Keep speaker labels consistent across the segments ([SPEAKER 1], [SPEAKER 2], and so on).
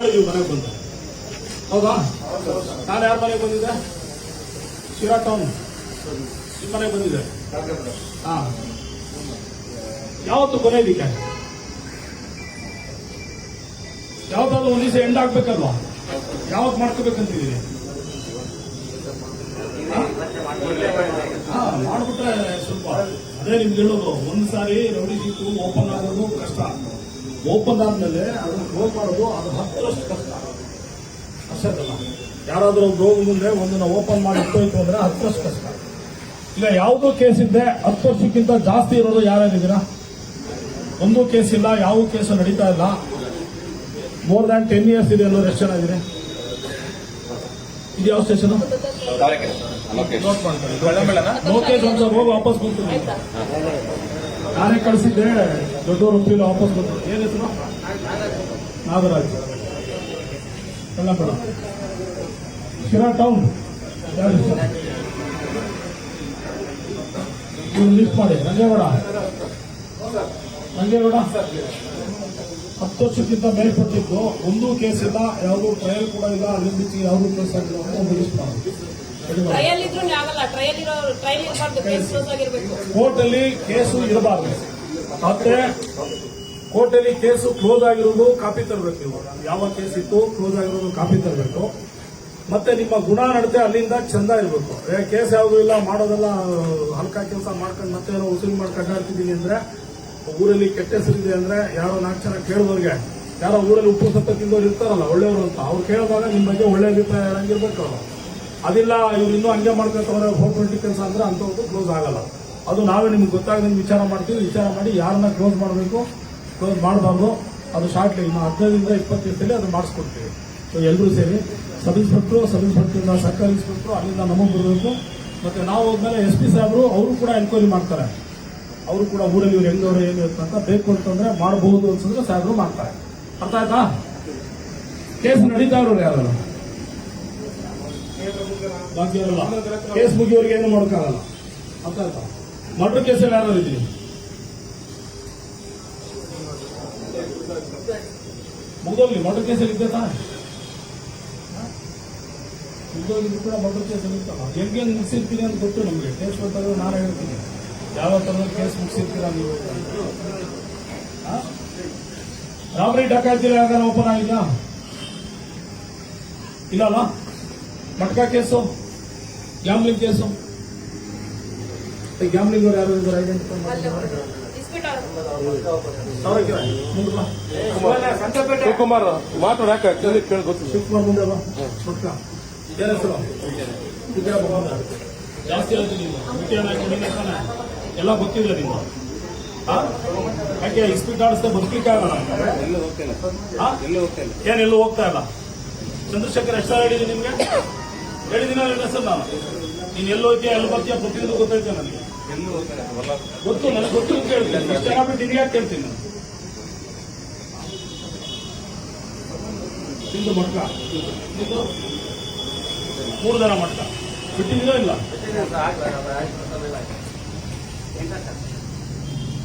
[SPEAKER 1] ನೀವು ಮನೆಗೆ ಬಂದ. ಹೌದಾ? ನಾನು ಯಾರ ಮನೆಗೆ ಬಂದಿದ್ದೆ? ಶಿರಾ ಟೌನ್ ನಿಮ್ಮ ಮನೆಗೆ ಬಂದಿದ್ದೆ. ಹಾ. ಯಾವತ್ತು ಕೊನೆ ಇದಕ್ಕೆ? ಯಾವ್ದಾದ್ರು ಒಂದು ದಿವಸ ಎಂಡ್ ಆಗ್ಬೇಕಲ್ವಾ? ಯಾವತ್ತು ಮಾಡ್ಕೋಬೇಕಂತಿದ್ದೀರಿ? ಹಾ, ಮಾಡ್ಬಿಟ್ರೆ ಸ್ವಲ್ಪ. ಅದೇ ನಿಮ್ಗೆ ಹೇಳೋದು. ಒಂದ್ಸಾರಿ ರೌಡಿ ಶೀಟು ಓಪನ್ ಆಗೋದು ಕಷ್ಟ. ಓಪನ್ ಆದಮೇಲೆ ಅದನ್ನು ಕ್ಲೋಸ್ ಮಾಡೋದು ಅದು ಹತ್ತರಷ್ಟು ಕಷ್ಟ. ಅಷ್ಟೇದಲ್ಲ ಯಾರಾದರೂ ಒಬ್ರು ರೋಗ ಮುಂದೆ ಒಂದನ್ನು ಓಪನ್ ಮಾಡಿ ಇಟ್ಟೋಯ್ತು ಅಂದ್ರೆ ಹತ್ತರಷ್ಟು ಕಷ್ಟ. ಈಗ ಯಾವುದೋ ಕೇಸ್ ಇದ್ದೆ ಹತ್ತು ವರ್ಷಕ್ಕಿಂತ ಜಾಸ್ತಿ ಇರೋದು ಯಾರಿದ್ದೀರಾ ಒಂದು ಕೇಸ್ ಇಲ್ಲ ಯಾವ ಕೇಸು ನಡೀತಾ ಇಲ್ಲ. ಮೋರ್ ದ್ಯಾನ್ ಟೆನ್ ಇಯರ್ಸ್ ಇದೆ ಎಲ್ಲರೂ ಎಷ್ಟು ಚೆನ್ನಾಗಿದೆ ಇದು ಯಾವ ಸ್ಟೇಷನ್ ನೋಟ್ ಮಾಡ್ಕೊಳ್ಳಿ ಲೋಕೇಶ್ ಒಂದು ಸ್ವಲ್ಪ ಹೋಗಿ ವಾಪಸ್ ಬರ್ತೀನಿ ನಾನೇ ಕಳಿಸಿದ್ದೆ, ದೊಡ್ಡವರು ಒಪ್ಪಿಲ್ಲ ವಾಪಸ್ ಬಂದರು. ಏನ್ ಹೆಸರು? ನಾಗರಾಜ್. ಕಳ್ಳಂಪಡ ಶಿರಾ ಟೌನ್ ಲಿಸ್ಟ್ ಮಾಡಿ. ರಂಗೇಗೌಡ. ರಂಗೇಗೌಡ? ಹತ್ತು ವರ್ಷಕ್ಕಿಂತ ಮೇಲ್ಪಟ್ಟಿದ್ದು. ಒಂದೂ ಕೇಸ್ ಇಲ್ಲ ಯಾವುದೂ ಟ್ರಯಲ್ ಕೂಡ ಇಲ್ಲ, ಅಲ್ಲಿಂದ ಯಾವುದೂ ಕೇಸ್ ಆಗಿಲ್ಲ ಅಂತ ಒಂದು ಲಿಸ್ಟ್ ಮಾಡಿ.
[SPEAKER 2] ಟ್ರಯಲ್
[SPEAKER 1] ಕೋರ್ಟಲ್ಲಿ ಕೇಸು ಇರಬಾರ್ದು. ಮತ್ತೆ ಕೋರ್ಟಲ್ಲಿ ಕೇಸು ಕ್ಲೋಸ್ ಆಗಿರೋದು ಕಾಪಿ ತರಬೇಕು ನೀವು. ಯಾವ ಕೇಸ್ ಇತ್ತು, ಕ್ಲೋಸ್ ಆಗಿರೋದು ಕಾಪಿ ತರಬೇಕು. ಮತ್ತೆ ನಿಮ್ಮ ಗುಣ ನಡತೆ ಅಲ್ಲಿಂದ ಚಂದ ಇರಬೇಕು. ಕೇಸ್ ಯಾವುದು ಇಲ್ಲ, ಮಾಡೋದೆಲ್ಲ ಹಲ್ಕ ಕೆಲಸ ಮಾಡ್ಕೊಂಡು ಮತ್ತೆ ಏನೋ ಉಸಿರು ಮಾಡ್ಕೊಂಡು ಅಡ್ಡಾಡ್ತಿದ್ದೀನಿ ಅಂದ್ರೆ, ಊರಲ್ಲಿ ಕೆಟ್ಟ ಹೆಸರಿದೆ ಅಂದ್ರೆ ಯಾರೋ ನಾಲ್ಕು ಜನ ಕೇಳಿದವ್ರಿಗೆ, ಯಾರೋ ಊರಲ್ಲಿ ಉಪ್ಪು ಸತ್ತ ತಿಂದವ್ರು ಇರ್ತಾರಲ್ಲ, ಒಳ್ಳೆಯವರು ಅಂತ, ಅವ್ರು ಕೇಳಿದಾಗ ನಿಮ್ಮ ಬಗ್ಗೆ ಒಳ್ಳೆ ಅಭಿಪ್ರಾಯ ಅವರು. ಅದಿಲ್ಲ, ಇವ್ರು ಇನ್ನೂ ಹಂಗೆ ಫೋರ್ ಹೋಮ್ ಪೊಲಿಟಿಕಲ್ಸ್ ಅಂದ್ರೆ ಅಂಥವ್ರದ್ದು ಕ್ಲೋಸ್ ಆಗಲ್ಲ. ಅದು ನಾವೇ ನಿಮ್ಗೆ ಗೊತ್ತಾಗದಂಗೆ ವಿಚಾರ ಮಾಡ್ತೀವಿ, ವಿಚಾರ ಮಾಡಿ ಯಾರನ್ನ ಕ್ಲೋಸ್ ಮಾಡಬೇಕು ಕ್ಲೋಸ್ ಮಾಡಬಾರ್ದು, ಅದು ಶಾರ್ಟ್ಲಿ ಇನ್ನು ಹದಿನೈದರಿಂದ ಇಪ್ಪತ್ತು ದಿವಸದಲ್ಲಿ ಅದು ಮಾಡಿಸ್ಕೊಡ್ತೀವಿ. ಸೊ ಎಲ್ಲರೂ ಸೇರಿ ಸಬ್ ಇನ್ಸ್ಪೆಕ್ಟ್ರು ಸಬ್ ಇನ್ಸ್ಪೆಕ್ಟರ್ನ ಸರ್ಕಾರಿ ಇನ್ಸ್ಪೆಕ್ಟ್ರು ಅಲ್ಲಿಂದ ನಮಗೆ ಬರಬೇಕು. ಮತ್ತು ನಾವು ಹೋದ್ಮೇಲೆ ಎಸ್ ಪಿ ಸಾಹೇಬರು ಅವರು ಕೂಡ ಎನ್ಕ್ವೈರಿ ಮಾಡ್ತಾರೆ. ಅವರು ಕೂಡ ಊರಲ್ಲಿ ಇವ್ರು ಹೆಂಗವ್ರು ಏನು ಅಂತ ಬೇಕು ಅಂತಂದರೆ ಮಾಡಬಹುದು ಅನ್ಸಿದ್ರೆ ಸಾಹೇಬರು ಮಾಡ್ತಾರೆ. ಅರ್ಥ ಆಯ್ತಾ? ಕೇಸ್ ನಡೀತಾ ಇರೋರು ಯಾರು? ಬಾಕಿ ಕೇಸ್ ಮುಗಿಯೋರಿಗೆ ಏನು ಮಾಡೋಕ್ಕಾಗಲ್ಲ. ಅರ್ಥ ಆಯ್ತಾ? ಮರ್ಡರ್ ಕೇಸಲ್ಲಿ ಯಾರು ಇದ್ದೀನಿ ಮುಗಿದೋಗ್ಲಿ, ಮರ್ಡರ್ ಕೇಸಲ್ಲಿ ಇದ್ದೆ ತಾನೆ. ಕೂಡ ಮರ್ಡರ್ ಕೇಸಲ್ಲಿ ಇತ್ತಲ್ಲ ಹೆಂಗೆ. ಮುಗಿಸಿರ್ತೀನಿ ಅಂತ ಗೊತ್ತು ನಮಗೆ. ಕೇಸ್ ಕೊಟ್ಟಾಗ ನಾನು ಹೇಳ್ತೀನಿ. ಯಾವ ತರ ಕೇಸ್ ಮುಗಿಸಿರ್ತೀರಾ ನೀವು? ರಾಬರಿ ಡಕಾಯ್ತಿ ಯಾವ್ದಾರ ಓಪನ್ ಆಗಿಲ್ಲ ಇಲ್ಲ ಅಲ್ಲ matka case? Gambling case? Gambling ಅವ್ರು ಯಾರು ಇದ್ದಾರೆ ಐಡೆಂಟಿಫೈ
[SPEAKER 3] ಶಿವಕುಮಾರ್. ಮಾತಾಡಕ ಕೇಳಿ ಗೊತ್ತು
[SPEAKER 1] ಶಿವಕುಮಾರ್ ಮುಂದೆ ಬಾ. ಮಟ್ಕ. ಏನ್ ಹೆಸರು. ಜಾಸ್ತಿ ನೀನೇ ಎಲ್ಲ ಗೊತ್ತಿದೆ ನೀವು ಹಾ? ಯಾಕೆ ಇಸ್ಪೀಟ್ ಆಡಿಸ್ದೆ ಬದುಕಲಿಕ್ಕೆ ಆಗಲ್ಲ?
[SPEAKER 3] ಎಲ್ಲ ಹೋಗ್ತಿಲ್ಲ
[SPEAKER 1] ಹಾ?
[SPEAKER 3] ಎಲ್ಲ ಹೋಗ್ತಿಲ್ಲ
[SPEAKER 1] ಏನೆಲ್ಲೂ ಹೋಗ್ತಾ ಇಲ್ಲ? ಚಂದ್ರಶೇಖರ್ ಎಷ್ಟು ಹೇಳಿದ್ದೀನಿ ನಿಮ್ಗೆ? ಹೇಳಿದಿನ ನಿನ್ನ ಸರ್ ನಾನು ನೀನ್ ಎಲ್ಲಿ ಎಲ್ಲ ಬರ್ತೀಯ ಪ್ರತಿಯೊಂದು ಗೊತ್ತೈತೆ ನನಗೆ? ಗೊತ್ತು ನನಗೆ ಗೊತ್ತು ಅಂತ ಹೇಳ್ತೀನಿ. ಇಷ್ಟು ಜನ ಬಿಟ್ಟು ನಿನಗೆ ಕೇಳ್ತೀನಿ ನಾನು? ನಿಂದು ಮಟ್ಕ. ಮೂರು ಜನ ಮಟ್ಕ. ಬಿಟ್ಟಿದ್ದೀರೋ ಇಲ್ಲ?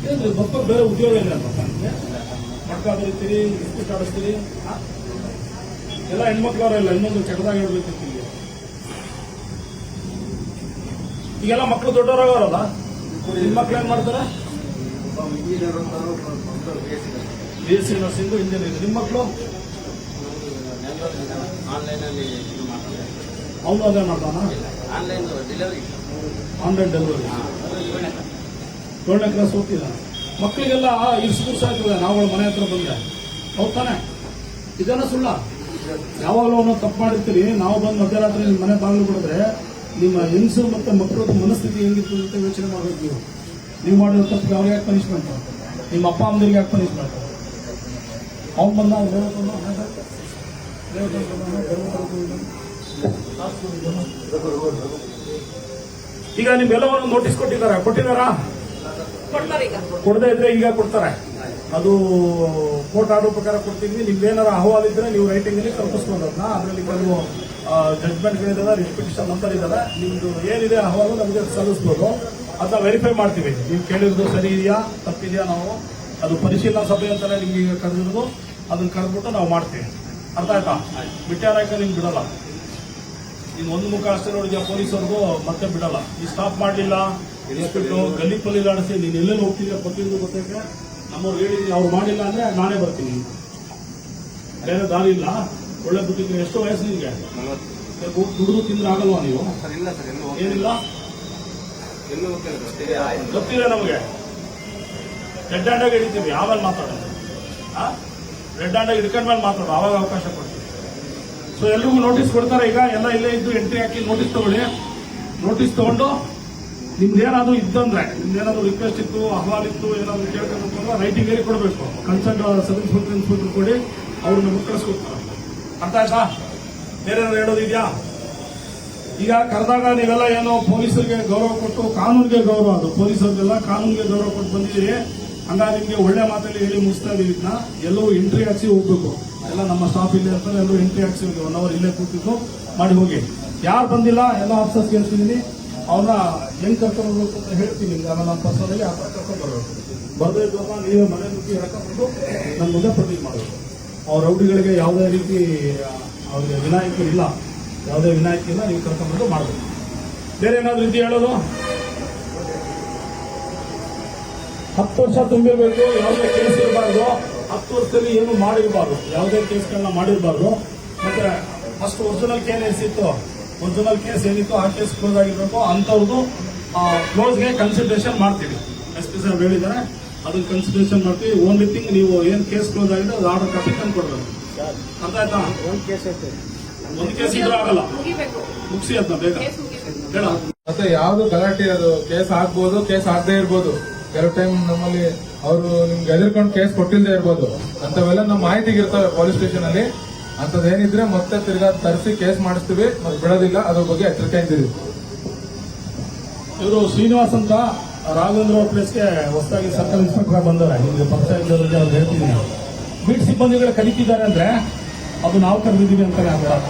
[SPEAKER 1] ಏನ್ರಿ ಮಕ್ಕಳು ಬೇರೆ ಉದ್ಯೋಗ ಇಲ್ಲ ಮಟ್ಕ ಬರೀತೀರಿ ಇಸ್ಪಿಟ್ ಆಡಿಸ್ತೀರಿ? ಎಲ್ಲ ಹೆಣ್ಮಕ್ಳವರೆಲ್ಲ ಇನ್ನೊಂದು ಕೆಟ್ಟದಾಗ ಹೇಳ್ಬೇಕಿತ್ತು ಈಗೆಲ್ಲ ಮಕ್ಕಳು ದೊಡ್ಡವರಾಗವರಲ್ಲ ನಿಮ್ಮ ಮಕ್ಳು ಏನ್ ಮಾಡ್ತಾರೆ? B S C nursing engineering ನಿಮ್ಮ ಮಕ್ಕಳು
[SPEAKER 4] ಆನ್ಲೈನಲ್ಲಿ
[SPEAKER 1] ಅವನು ಅದೇ ಮಾಡ್ತಾನ?
[SPEAKER 4] ಆನ್ಲೈನ್ ಡೆಲಿವರಿ
[SPEAKER 1] ಆನ್ಲೈನ್ ಡೆಲಿವರಿ ಏಳನೇ ಕ್ಲಾಸ್ ಓದ್ತಿದ್ದಾನೆ ಮಕ್ಕಳಿಗೆಲ್ಲ ಇರ್ಸ್ಕೂರ್ಸ್ ಆಗ್ತದೆ ನಾವುಗಳು ಮನೆ ಹತ್ರ ಬಂದ್ರೆ ಹೌದ್ ತಾನೆ? ಇದೇನ ಸುಳ್ಳ? ಯಾವಾಗಲೂ ತಪ್ಪು ಮಾಡಿರ್ತೀರಿ. ನಾವು ಬಂದು ಮಧ್ಯರಾತ್ರಿ ಮನೆ ಬಾಗಿಲು ಬಿಡಿದ್ರೆ ನಿಮ್ಮ ಹೆಂಗಸು ಮತ್ತು ಮಕ್ಕಳದ ಮನಸ್ಥಿತಿ ಹೆಂಗಿತ್ತು ಅಂತ ಯೋಚನೆ ಮಾಡಬೇಕು ನೀವು ನೀವು ಮಾಡಿರೋ ಅವ್ರಿಗೆ ಯಾಕೆ ಪನಿಷ್ಮೆಂಟ್ ನಿಮ್ಮ ಅಪ್ಪ ಅಮ್ಮರಿಗೆ ಯಾಕೆ ಪನಿಷ್ಮೆಂಟ್ ಅವ್ನು ಬಂದ ಈಗ ನಿಮ್ಗೆಲ್ಲವನ್ನು ನೋಟಿಸ್ ಕೊಟ್ಟಿದ್ದಾರೆ. ಕೊಟ್ಟಿದ್ದಾರಾ? ಕೊಡದೇ ಇದ್ರೆ ಈಗ ಕೊಡ್ತಾರೆ. ಅದು ಕೋರ್ಟ್ ಆರ್ಡರ್ ಪ್ರಕಾರ ಕೊಡ್ತೀವಿ ನಿಮ್ಗೇನಾರು ಅಹವಾಲ್ ಇದ್ರೆ ನೀವು ರೈಟಿಂಗ್ ಅಲ್ಲಿ ತಲುಪಿಸ್ಕೊಂಡದ್ನ ಅದರಲ್ಲಿ ಕೆಲವು ಜಡ್ಜ್ಮೆಂಟ್ ಗಳಿದಾವೆ ರಿಪಿಟಿಷನ್ ನಂಬರ್ ಇದಾವೆ. ನಿಮ್ದು ಏನಿದೆ ಅಹವಾಲು ನಮಗೆ ಸಲ್ಲಿಸ್ಬೋದು. ಅದನ್ನ ವೆರಿಫೈ ಮಾಡ್ತೀವಿ. ನೀವು ಕೇಳಿರೋದು ಸರಿ ಇದೆಯಾ ತಪ್ಪಿದೆಯಾ ನಾವು ಅದು ಪರಿಶೀಲನಾ ಸಭೆ ಅಂತಾನೆ ನಿಮ್ಗೆ ಈಗ ಕರೆದಿರೋದು. ಅದನ್ನ ಕರೆದ್ಬಿಟ್ಟು ನಾವು ಮಾಡ್ತೀವಿ. ಅರ್ಥ ಆಯ್ತಾ? ಬಿಟ್ಟಾರಾಕ ನಿಮ್ಗೆ ಬಿಡಲ್ಲ. ನೀನು ಒಂದು ಮುಖ ಅಷ್ಟೇ ನೋಡಿದ್ಯಾ ಪೊಲೀಸವ್ರಿಗೂ ಮತ್ತೆ ಬಿಡಲ್ಲ. ಈ ಸ್ಟಾಪ್ ಮಾಡಲಿಲ್ಲ. ಗಲ್ಲಿ ಪಲ್ಲಿ ಆಡಿಸಿ ನೀನು ಎಲ್ಲೆಲ್ಲಿ ಹೋಗ್ತಿದ್ಯಾ ಪ್ರತಿಯೊಂದು ಗೊತ್ತೈತೆ. ನಮ್ಮವ್ರು ಹೇಳಿದ್ದೀನಿ ಅವ್ರು ಮಾಡಿಲ್ಲ ಅಂದ್ರೆ ನಾನೇ ಬರ್ತೀನಿ. ಬೇರೆ ದಾರಿ ಇಲ್ಲ? ಒಳ್ಳೆ ಬುದ್ಧಿ ಎಷ್ಟು ವಯಸ್ಸು
[SPEAKER 3] ನಿಮಗೆ.
[SPEAKER 1] ದುಡಿದು ತಿಂದ್ರೆ ಆಗಲ್ವಾ ನೀವು?
[SPEAKER 3] ಸರ್ ಇಲ್ಲ ಸರ್ ಎಲ್ಲೂ
[SPEAKER 1] ಏನಿಲ್ಲ?
[SPEAKER 3] ಎಲ್ಲೂ
[SPEAKER 1] ಗೊತ್ತಿದೆ ನಮಗೆ. ರೆಡ್ ಹ್ಯಾಂಡಾಗಿ ಹಿಡಿತೀವಿ ಆಮೇಲೆ ಮಾತಾಡೋದು? ರೆಡ್ ಹ್ಯಾಂಡಾಗ ಹಿಡ್ಕೊಂಡ್ ಮೇಲೆ ಮಾತಾಡೋದು ಆವಾಗ ಅವಕಾಶ ಕೊಡ್ತೀವಿ. ಸೊ ಎಲ್ರಿಗೂ ನೋಟಿಸ್ ಕೊಡ್ತಾರೆ ಈಗ ಎಲ್ಲ ಇಲ್ಲೇ ಇದ್ದು ಎಂಟ್ರಿ ಹಾಕಿ ನೋಟಿಸ್ ತಗೊಳ್ಳಿ. ನೋಟಿಸ್ ತಗೊಂಡು ನಿಮ್ದು ಇದ್ದಂದ್ರೆ ಇತ್ತಂದ್ರೆ, ನಿಮ್ದೇನಾದ್ರು ರಿಕ್ವೆಸ್ಟ್ ಇತ್ತು, ಅಹವಾಲ್ ಇತ್ತು, ಏನಾದ್ರು ಕೇಳ್ಕೊಬೇಕು ಅಂದ್ರೆ ರೈಟಿಂಗ್ ಏರಿ ಕೊಡಬೇಕು. ಕನ್ಸರ್ಟ್ ಸಬ್ ಇನ್ಸ್ಪೆಕ್ಟರ್ ಇನ್ಸ್ಪೆಕ್ಟರ್ ಕೊಡಿ, ಅವ್ರನ್ನ ಮುಕ್ಕಳಿಸ್ಕೊಡ್ತಾರೆ ಅರ್ಥ ಆಯ್ತಾ? ಬೇರೆ ಹೇಳೋದಿದ್ಯಾ ಈಗ ಕರೆದಾಗ ನೀವೆಲ್ಲ ಏನೋ ಪೊಲೀಸರಿಗೆ ಗೌರವ ಕೊಟ್ಟು ಕಾನೂನಿಗೆ ಗೌರವ ಅದು. ಪೊಲೀಸರಿಗೆಲ್ಲ ಕಾನೂನಿಗೆ ಗೌರವ ಕೊಟ್ಟು ಬಂದಿದ್ದೀರಿ. ಹಂಗಾಗಿ ನಿಮಗೆ ಒಳ್ಳೆ ಮಾತಲ್ಲಿ ಹೇಳಿ ಮುಗಿಸ್ತಾ ಇದೀವಿ ಇದನ್ನ. ಎಲ್ಲವೂ ಎಂಟ್ರಿ ಹಾಕ್ಸಿ ಹೋಗ್ಬೇಕು. ಎಲ್ಲ ನಮ್ಮ ಸ್ಟಾಫ್ ಇಲ್ಲೇ ಅಂತಂದ್ರೆ ಎಲ್ಲರೂ ಎಂಟ್ರಿ ಹಾಕ್ಸಿ ಹೋಗಿ ಒನ್ ಅವರ್ ಇಲ್ಲೇ ಕೂತಿದ್ದು. ಮಾಡಿ ಹೋಗಿ. ಯಾರು ಬಂದಿಲ್ಲ, ಎಲ್ಲ ಆಫೀಸರ್ಸ್ ಕೇಳ್ತಿದ್ದೀನಿ ಅವ್ರನ್ನ ಹೆಂಗ್ ಕರ್ಕೊಂಡು ಅಂತ ಹೇಳ್ತೀನಿ. ನಿಮ್ಗೆ ಆಮೇಲೆ ನಮ್ಮ ಪರ್ಸನಲ್ಲಿ ಆ ಥರ ಕರ್ಕೊಂಡು ಬರಬೇಕು ನೀವೇ ಮನೆ ನುಗ್ಗಿ ಹೇಳ್ಕೊಂಡು ನನ್ನ ಮುಂದೆ ಪ್ರತಿ ಮಾಡಬೇಕು ಅವ್ರ ರೌಡಿಗಳಿಗೆ ಯಾವುದೇ ರೀತಿ ಅವ್ರಿಗೆ ವಿನಾಯಿತಿ ಇಲ್ಲ. ಯಾವುದೇ ವಿನಾಯಿತಿ ಇಲ್ಲ, ನೀವು ಕರ್ಕೊಂಡ್ಬಂದು ಮಾಡಬೇಕು ಬೇರೆ ಏನಾದ್ರು ರೀತಿ ಹೇಳೋದು? ಹತ್ತು ವರ್ಷ ತುಂಬಿರಬೇಕು, ಯಾವುದೇ ಕೇಸ್ ಇರಬಾರ್ದು. ಹತ್ತು ವರ್ಷದಲ್ಲಿ ಏನು ಮಾಡಿರಬಾರ್ದು. ಯಾವುದೇ ಕೇಸ್ಗಳನ್ನ ಮಾಡಿರಬಾರ್ದು. ಮತ್ತೆ ಫಸ್ಟ್ ಏನೇ ಇತ್ತು ಒರಿಜಿನಲ್ ಕೇಸ್ ಏನಿತ್ತು ಆ ಕೇಸ್ ಕ್ಲೋಸ್ ಆಗಿರ್ಬೇಕು. ಅಂಥವ್ರದ್ದು ಕ್ಲೋಸ್ಗೆ ಕನ್ಸಿಡರೇಷನ್ ಮಾಡ್ತೀವಿ. ಎಸ್ ಪಿ ಸರ್ ಹೇಳಿದ್ದಾರೆ ಅದನ್ನ ಕನ್ಸಿಡರೇಷನ್ ಮಾಡ್ತೀವಿ. ಓನ್ಲಿ ಥಿಂಗ್ ನೀವು ಏನು ಕೇಸ್ ಕ್ಲೋಸ್ ಆಗಿದೆ ಅದು ಆರ್ಡರ್ ಕಾಪಿ ತಂದು ಕೊಡ್ಬೇಕು ಅರ್ಥ ಆಯ್ತಾ?
[SPEAKER 5] ಒಂದು ಕೇಸ್ ಐತೆ.
[SPEAKER 1] ಒಂದು ಕೇಸ್ ಇದ್ರೂ ಆಗಲ್ಲ. ಮುಗಿಸಿ ಅಂತ ಬೇಗ. ಹೇಳ.
[SPEAKER 6] ಮತ್ತೆ ಯಾವ್ದು ಗಲಾಟೆ ಅದು? ಕೇಸ್ ಆಗ್ಬೋದು ಕೇಸ್ ಆಗದೆ ಇರ್ಬೋದು. ಕೆಲವು ಟೈಮ್ ನಮ್ಮಲ್ಲಿ ಅವರು ನಿಮ್ಗೆ ಎದುರ್ಕೊಂಡು ಕೇಸ್ ಕೊಟ್ಟಿಲ್ಲದೆ ಇರ್ಬೋದು. ಅಂತವೆಲ್ಲ ನಮ್ಮ ಮಾಹಿತಿಗೆ ಇರ್ತವೆ ಪೊಲೀಸ್ ಸ್ಟೇಷನ್ ಅಲ್ಲಿ. ಅಂತದೇನಿದ್ರೆ ಮತ್ತೆ ತಿರ್ಗಾ ತರಿಸಿ ಕೇಸ್ ಮಾಡಿಸ್ತೀವಿ, ಮತ್ತೆ ಬಿಡೋದಿಲ್ಲ. ಅದ್ರ ಬಗ್ಗೆ ಎಚ್ಚರಿಕೆ ಇದ್ದೀರಿ.
[SPEAKER 1] ಇವರು ಶ್ರೀನಿವಾಸ್ ಅಂತ ರಾಘವೇಂದ್ರ ಪ್ಲೇಸ್ಗೆ ಹೊಸದಾಗಿ ಸರ್ಕಲ್ ಇನ್ಸ್ಪೆಕ್ಟರ್ ಬಂದವ್ರೆ ನಿಮಗೆ ಪಕ್ಷ ಇದ್ದವರಿಗೆ ಅವ್ರು ಹೇಳ್ತೀನಿ. ಬೀಟ್ ಸಿಬ್ಬಂದಿಗಳು ಕಲಿತಿದ್ದಾರೆ ಅಂದ್ರೆ ಅದು ನಾವು ಕರೆದಿದ್ದೀವಿ ಅಂತಾನೆ ಅರ್ಥ.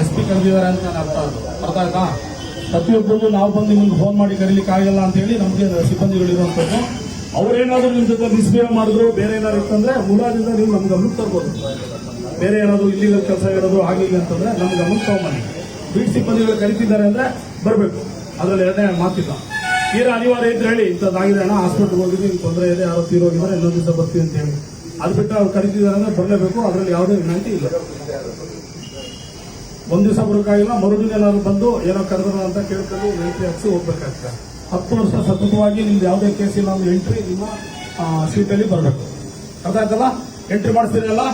[SPEAKER 1] ಎಸ್ ಪಿ ಕರೆದಿದ್ದಾರೆ ನಾನು ಅರ್ಥ. ಅರ್ಥ ಆಯ್ತಾ? ಪ್ರತಿಯೊಬ್ಬರಿಗೂ ನಾವು ಬಂದು ನಿಮ್ಗೆ ಫೋನ್ ಮಾಡಿ ಕರೀಲಿಕ್ಕೆ ಆಗಲ್ಲ ಅಂತ ಹೇಳಿ ನಮಗೆ ಸಿಬ್ಬಂದಿಗಳು ಇರುವಂಥದ್ದು. ಅವ್ರೇನಾದ್ರೂ ನಿಮ್ಮ ಜೊತೆ ಮಿಸ್ಬಿಹೇವ್ ಮಾಡಿದ್ರು, ಬೇರೆ ಏನಾದ್ರು ಇತ್ತಂದ್ರೆ ಮೂಲದಿಂದ ನೀವು ನಮ್ಗೆ ಗಮನಕ್ಕೆ ತರ್ಬೋದು. ಬೇರೆ ಏನಾದ್ರು ಇಲ್ಲಿಗಲ್ ಕೆಲಸ ಇರೋದು ಆಗಿಲ್ಲ ಅಂತಂದ್ರೆ ನಮ್ಗೆ ಗಮನಕ್ಕೆ ತಗೊಂಬನ್ನಿ ಬೀಟ್ ಸಿಬ್ಬಂದಿಗಳು ಕರಿತಿದ್ದಾರೆ ಅಂದ್ರೆ ಬರಬೇಕು. ಅದ್ರಲ್ಲಿ ಎರಡನೇ ಮಾತಿಲ್ಲ ತೀರಾ ಅನಿವಾರ್ಯ ಇದ್ರೆ ಹೇಳಿ ಇಂಥದ್ದಾಗಿದೆ ಅಣ್ಣ ಹಾಸ್ಪಿಟ್ಲ್ಗೆ ಹೋಗಿದ್ವಿ ನಿಮ್ಗೆ ತೊಂದರೆ ಇದೆ, ಯಾರೋ ತೀರೋಗಿದ್ರೆ ಇನ್ನೊಂದು ದಿವಸ ಬರ್ತೀವಿ ಅಂತ ಹೇಳಿ. ಅದು ಬಿಟ್ಟು ಅವ್ರು ಕರಿತಿದ್ದಾರೆ ಅಂದ್ರೆ ಬರಲೇಬೇಕು, ಅದರಲ್ಲಿ ಯಾವುದೇ ವಿನಂತಿ ಇಲ್ಲ. ಒಂದ್ ದಿವಸ ಬರೋಕ್ಕಾಗಿಲ್ಲ ಮರುದಿನ ಏನಾದ್ರು ಬಂದು ಏನೋ ಕರೆದ್ರು ಅಂತ ಕೇಳ್ಕೊಂಡು ಎಂಟ್ರಿ ಹಾಕ್ಸಿ ಹೋಗ್ಬೇಕಾಗ್ತದೆ. ಹತ್ತು ವರ್ಷ ಸತತವಾಗಿ ನಿಮ್ದು ಯಾವುದೇ ಕೇಸ್ ಇಲ್ಲ ಅಂದ್ರೆ ಎಂಟ್ರಿ ನಿಮ್ಮ ಸೀಟಲ್ಲಿ ಬರಬೇಕು. ಅದಾಯ್ತಲ್ಲ ಎಂಟ್ರಿ ಮಾಡಿಸ್ತೀರಲ್ಲ